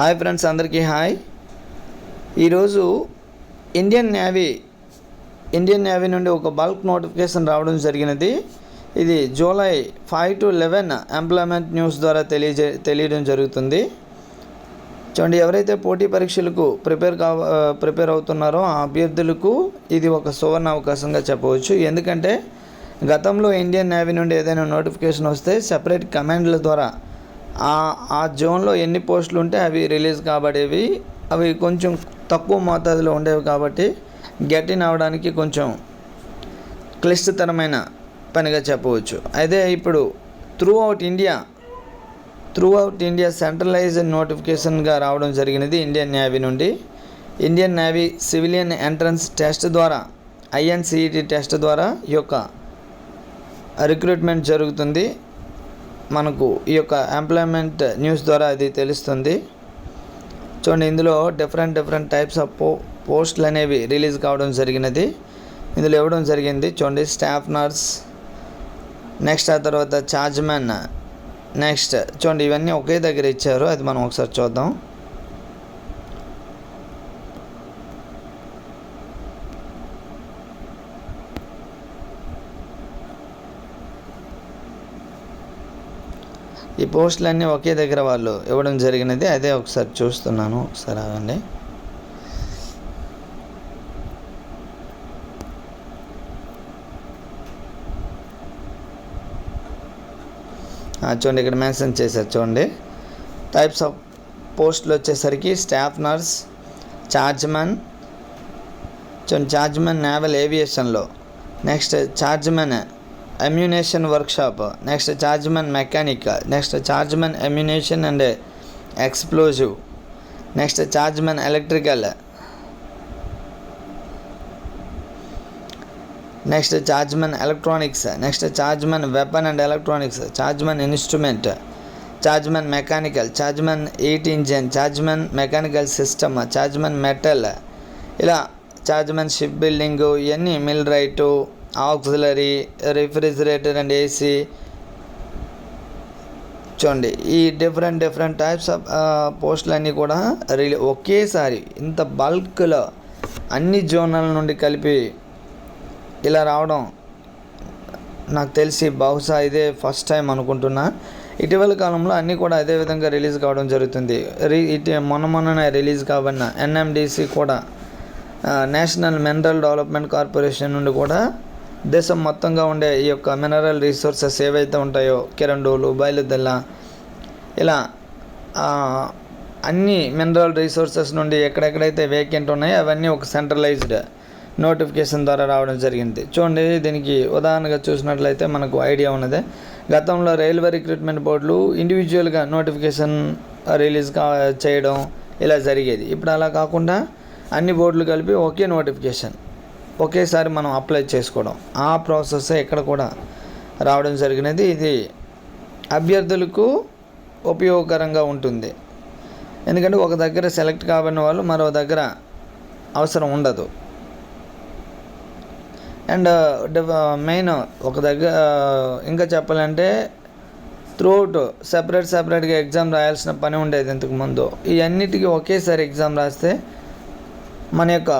Hi friends అందరికీ hi. ఈరోజు Indian navy Indian navy నుండి ఒక బల్క్ నోటిఫికేషన్ రావడం జరిగినది. ఇది July five to eleven employment news ద్వారా తెలియజే తెలియడం జరుగుతుంది. చూడండి ఎవరైతే పోటీ పరీక్షలకు ప్రిపేర్ కా ప్రిపేర్ అవుతున్నారో ఆ అభ్యర్థులకు ఇది ఒక సువర్ణ అవకాశంగా చెప్పవచ్చు. ఎందుకంటే గతంలో ఇండియన్ నేవీ నుండి ఏదైనా నోటిఫికేషన్ వస్తే సెపరేట్ కమాండ్ల ద్వారా ఆ ఆ జోన్లో ఎన్ని పోస్టులు ఉంటే అవి రిలీజ్ కాబడేవి అవి కొంచెం తక్కువ మోతాదులో ఉండేవి కాబట్టి గెట్ ఇన్ అవ్వడానికి కొంచెం క్లిష్టతరమైన పనిగా చెప్పవచ్చు. అయితే ఇప్పుడు throughout India throughout India centralised నోటిఫికేషన్గా రావడం జరిగినది ఇండియన్ నేవీ నుండి. Indian navy civilian entrance test ద్వారా ఐఎన్సిఈటి టెస్ట్ ద్వారా ఈ యొక్క రిక్రూట్మెంట్ జరుగుతుంది. మనకు ఈ యొక్క ఎంప్లాయ్మెంట్ న్యూస్ ద్వారా అది తెలుస్తుంది. చూడండి ఇందులో డిఫరెంట్ డిఫరెంట్ టైప్స్ ఆఫ్ పో పోస్టులు అనేవి రిలీజ్ కావడం జరిగినది. ఇందులో ఇవ్వడం జరిగింది. చూడండి స్టాఫ్ నర్స్ నెక్స్ట్ ఆ తర్వాత ఛార్జ్మెన్ నెక్స్ట్ చూడండి ఇవన్నీ ఒకే దగ్గర ఇచ్చారు. అది మనం ఒకసారి చూద్దాం. ఈ పోస్టులన్నీ ఒకే దగ్గర వాళ్ళు ఇవ్వడం జరిగినది అదే ఒకసారి చూస్తున్నాను. ఒకసారి ఆగండి. చూడండి ఇక్కడ మెన్షన్ చేశారు చూడండి. టైప్స్ ఆఫ్ పోస్టులు వచ్చేసరికి స్టాఫ్ నర్స్ చార్జ్మెన్ చూడండి chargemen naval ఏవియేషన్లో next chargemen ammunition workshop next chargemen mechanic next chargemen ammunition and explosive next chargemen electrical next chargemen electronics next chargemen weapon and electronics chargemen instrument chargemen mechanical chargemen eight engine chargemen mechanical system chargemen metal ఇలా chargemen ship building ఇవన్నీ millwright auxiliary refrigerator and AC చూడండి ఈ different different types of పోస్టులన్నీ కూడా రిలీ ఒకేసారి ఇంత బల్క్లో అన్ని జోనల్ నుండి కలిపి ఇలా రావడం నాకు తెలిసి బహుశా ఇదే ఫస్ట్ టైం అనుకుంటున్నా. ఇటీవల కాలంలో అన్నీ కూడా అదే విధంగా రిలీజ్ కావడం జరుగుతుంది. రీ ఇటీ మొన్న మొన్ననే రిలీజ్ కాబడిన ఎన్ఎండిసి కూడా నేషనల్ మినరల్ డెవలప్మెంట్ కార్పొరేషన్ నుండి కూడా దేశం మొత్తంగా ఉండే ఈ యొక్క మినరల్ రీసోర్సెస్ ఏవైతే ఉంటాయో కిరండోలు బయలుదెల్ల ఇలా అన్ని మినరల్ రీసోర్సెస్ నుండి ఎక్కడెక్కడైతే వేకెంట్ ఉన్నాయో అవన్నీ ఒక సెంట్రలైజ్డ్ నోటిఫికేషన్ ద్వారా రావడం జరిగింది. చూడండి దీనికి ఉదాహరణగా చూసినట్లయితే మనకు ఐడియా ఉన్నది. గతంలో రైల్వే రిక్రూట్మెంట్ బోర్డులు ఇండివిజువల్గా నోటిఫికేషన్ రిలీజ్ కా చేయడం ఇలా జరిగేది. ఇప్పుడు అలా కాకుండా అన్ని బోర్డులు కలిపి ఒకే నోటిఫికేషన్ ఒకేసారి మనం అప్లై చేసుకోవడం. ఆ ప్రాసెస్ ఇక్కడ కూడా రావడం జరిగినది ఇది అభ్యర్థులకు ఉపయోగకరంగా ఉంటుంది. ఎందుకంటే ఒక దగ్గర సెలెక్ట్ కాబడిన వాళ్ళు మరో దగ్గర అవసరం ఉండదు. అండ్ మెయిన్ ఒక దగ్గర ఇంకా చెప్పాలంటే త్రూఅవుట్ సెపరేట్ సెపరేట్గా ఎగ్జామ్ రాయాల్సిన పని ఉండేది ఇంతకు ముందు. ఒకేసారి ఎగ్జామ్ రాస్తే మన యొక్క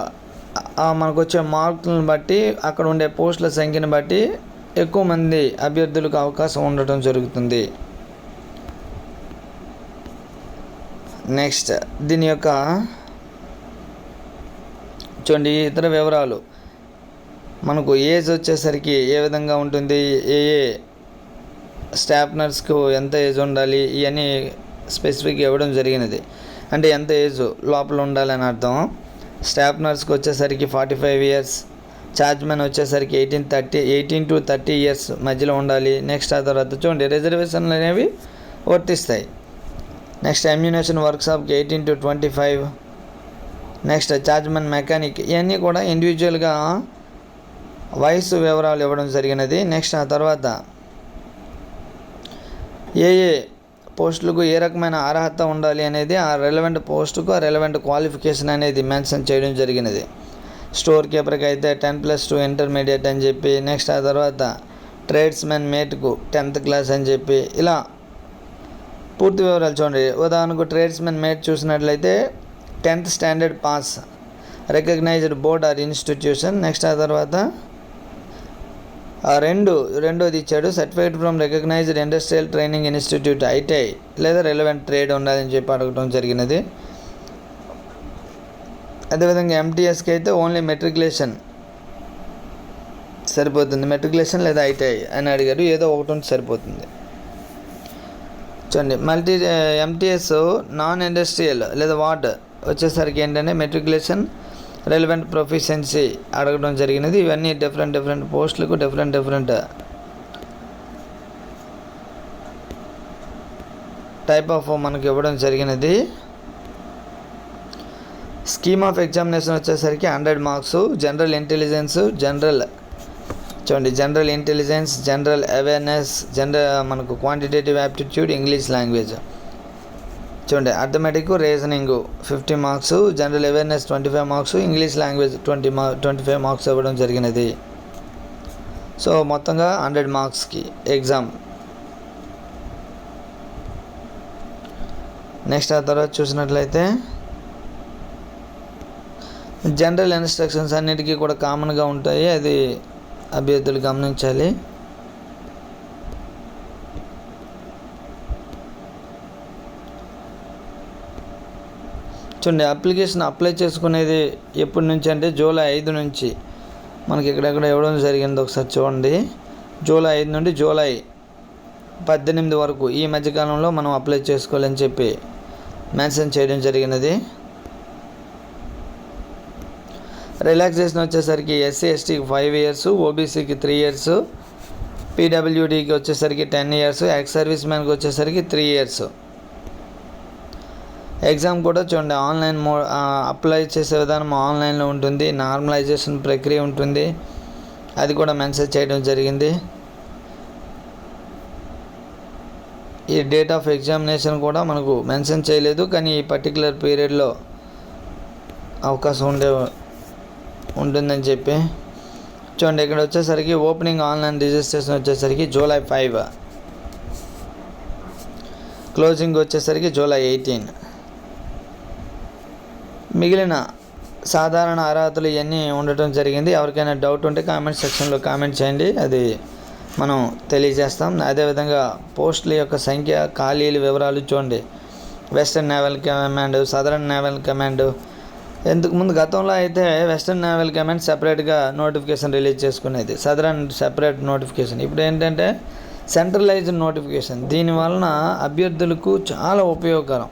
మనకు వచ్చే మార్కులను బట్టి అక్కడ ఉండే పోస్టుల సంఖ్యను బట్టి ఎక్కువ మంది అభ్యర్థులకు అవకాశం ఉండటం జరుగుతుంది. నెక్స్ట్ దీని యొక్క చూడండి ఇతర వివరాలు. మనకు ఏజ్ వచ్చేసరికి ఏ విధంగా ఉంటుంది ఏ ఏ స్టాఫ్ నర్స్కు ఎంత ఏజ్ ఉండాలి ఇవన్నీ స్పెసిఫిక్ ఇవ్వడం జరిగినది. అంటే ఎంత ఏజ్ లోపల ఉండాలని అర్థం. స్టాఫ్ నర్స్కి వచ్చేసరికి ఫార్టీ ఫైవ్ ఇయర్స్ ఛార్జ్మెన్ వచ్చేసరికి eighteen thirty eighteen to thirty years మధ్యలో ఉండాలి. నెక్స్ట్ ఆ తర్వాత చూడండి రిజర్వేషన్లు అనేవి వర్తిస్తాయి. Next ammunition వర్క్షాప్కి eighteen to twenty five next chargemen mechanic ఇవన్నీ కూడా ఇండివిజువల్గా వయసు వివరాలు ఇవ్వడం జరిగినది. నెక్స్ట్ ఆ తర్వాత ఏఏ పోస్టులకు ఏ రకమైన అర్హత ఉండాలి అనేది ఆ రెలవెంట్ పోస్టుకు ఆ రెలవెంట్ క్వాలిఫికేషన్ అనేది మెన్షన్ చేయడం జరిగినది. స్టోర్ కీపర్కి అయితే టెన్ ప్లస్ టూ ఇంటర్మీడియట్ అని చెప్పి నెక్స్ట్ ఆ తర్వాత ట్రేడ్స్మెన్ మేట్కు టెన్త్ క్లాస్ అని చెప్పి ఇలా పూర్తి వివరాలు చూడండి. ఉదాహరణకు ట్రేడ్స్మెన్ మేట్ చూసినట్లయితే tenth standard pass recognised board or institution next ఆ తర్వాత రెండు రెండోది ఇచ్చాడు certificate from recognised industrial training institute ITI లేదా రెలవెంట్ ట్రేడ్ ఉండాలని చెప్పి అడగడం జరిగినది. అదేవిధంగా ఎంటీఎస్కి అయితే ఓన్లీ మెట్రికులేషన్ సరిపోతుంది. మెట్రికులేషన్ లేదా ఐటీఐ అని అడిగారు ఏదో ఒకటి ఉంటే సరిపోతుంది. చూడండి మల్టీ ఎంటీఎస్ నాన్ ఇండస్ట్రియల్ లేదా వార్డ్ వచ్చేసరికి ఏంటంటే మెట్రికులేషన్ రెలవెంట్ ప్రొఫిషియన్సీ అడగడం జరిగినది. ఇవన్నీ డిఫరెంట్ డిఫరెంట్ పోస్టులకు డిఫరెంట్ డిఫరెంట్ టైప్ ఆఫ్ మనకి ఇవ్వడం జరిగినది. స్కీమ్ ఆఫ్ ఎగ్జామినేషన్ వచ్చేసరికి hundred marks general intelligence general చూడండి general intelligence general awareness general మనకు క్వాంటిటేటివ్ యాప్టిట్యూడ్ ఇంగ్లీష్ లాంగ్వేజ్ చూడండి arithmetic reasoning fifty marks general awareness twenty five marks English language twenty mark twenty five marks ఇవ్వడం జరిగినది. So మొత్తంగా hundred మార్క్స్కి exam next ఆ తర్వాత చూసినట్లయితే జనరల్ ఇన్స్ట్రక్షన్స్ అన్నిటికీ కూడా కామన్గా ఉంటాయి. అది అభ్యర్థులు గమనించాలి. చూడండి అప్లికేషన్ అప్లై చేసుకునేది ఎప్పటి నుంచి అంటే జూలై ఐదు నుంచి. మనకి ఎక్కడెక్కడ ఇవ్వడం జరిగింది ఒకసారి చూడండి. జూలై ఐదు నుండి జూలై పద్దెనిమిది వరకు ఈ మధ్యకాలంలో మనం అప్లై చేసుకోవాలని చెప్పి మెన్షన్ చేయడం జరిగినది. రిలాక్సేషన్ వచ్చేసరికి ఎస్సీ ఎస్టీకి ఫైవ్ ఇయర్స్ ఓబీసీకి త్రీ ఇయర్స్ పీడబ్ల్యూడీకి వచ్చేసరికి టెన్ ఇయర్స్ ఎక్స్ సర్వీస్ మ్యాన్కి వచ్చేసరికి త్రీ ఇయర్స్ ఎగ్జామ్ కూడా చూడండి ఆన్లైన్ మో అప్లై చేసే విధానం ఆన్లైన్లో ఉంటుంది నార్మలైజేషన్ ప్రక్రియ ఉంటుంది. అది కూడా మెన్షన్ చేయడం జరిగింది. ఈ డేట్ ఆఫ్ ఎగ్జామినేషన్ కూడా మనకు మెన్షన్ చేయలేదు కానీ ఈ పర్టికులర్ పీరియడ్లో అవకాశం ఉండే ఉంటుందని చెప్పి. చూడండి ఇక్కడ వచ్చేసరికి ఓపెనింగ్ ఆన్లైన్ రిజిస్ట్రేషన్ వచ్చేసరికి జూలై ఫైవ్. క్లోజింగ్ వచ్చేసరికి జూలై ఎయిటీన్. మిగిలిన సాధారణ అర్హతలు ఇవన్నీ ఉండటం జరిగింది. ఎవరికైనా డౌట్ ఉంటే కామెంట్ సెక్షన్లో కామెంట్ చేయండి. అది మనం తెలియజేస్తాం. అదేవిధంగా పోస్టుల యొక్క సంఖ్య ఖాళీల వివరాలు చూడండి. Western naval command southern naval command ఎందుకు ముందు గతంలో అయితే వెస్టర్న్ నేవల్ కమాండ్ సెపరేట్గా నోటిఫికేషన్ రిలీజ్ చేసుకునేది. సదరన్ సెపరేట్ నోటిఫికేషన్ ఇప్పుడు ఏంటంటే సెంట్రలైజ్డ్ నోటిఫికేషన్ దీని వలన అభ్యర్థులకు చాలా ఉపయోగకరం.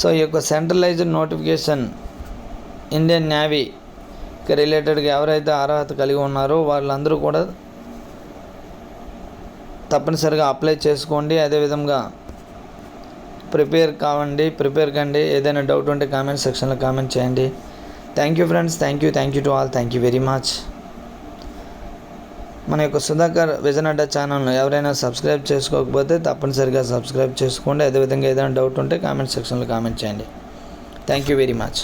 సో ఈ యొక్క సెంట్రలైజ్డ్ నోటిఫికేషన్ ఇండియన్ నేవీకి రిలేటెడ్గా ఎవరైతే అర్హత కలిగి ఉన్నారో వాళ్ళందరూ కూడా తప్పనిసరిగా అప్లై చేసుకోండి. అదేవిధంగా ప్రిపేర్ కావండి ప్రిపేర్ కండి. ఏదైనా డౌట్ ఉంటే కామెంట్ సెక్షన్లో కామెంట్ చేయండి. Thank you friends thank you thank you to all thank you very much మన యొక్క సుధాకర్ విజన్ ఛానల్ను ఎవరైనా సబ్స్క్రైబ్ చేసుకోకపోతే తప్పనిసరిగా సబ్స్క్రైబ్ చేసుకోండి. అదేవిధంగా ఏదైనా డౌట్ ఉంటే కామెంట్ సెక్షన్లో కామెంట్ చేయండి. Thank you very much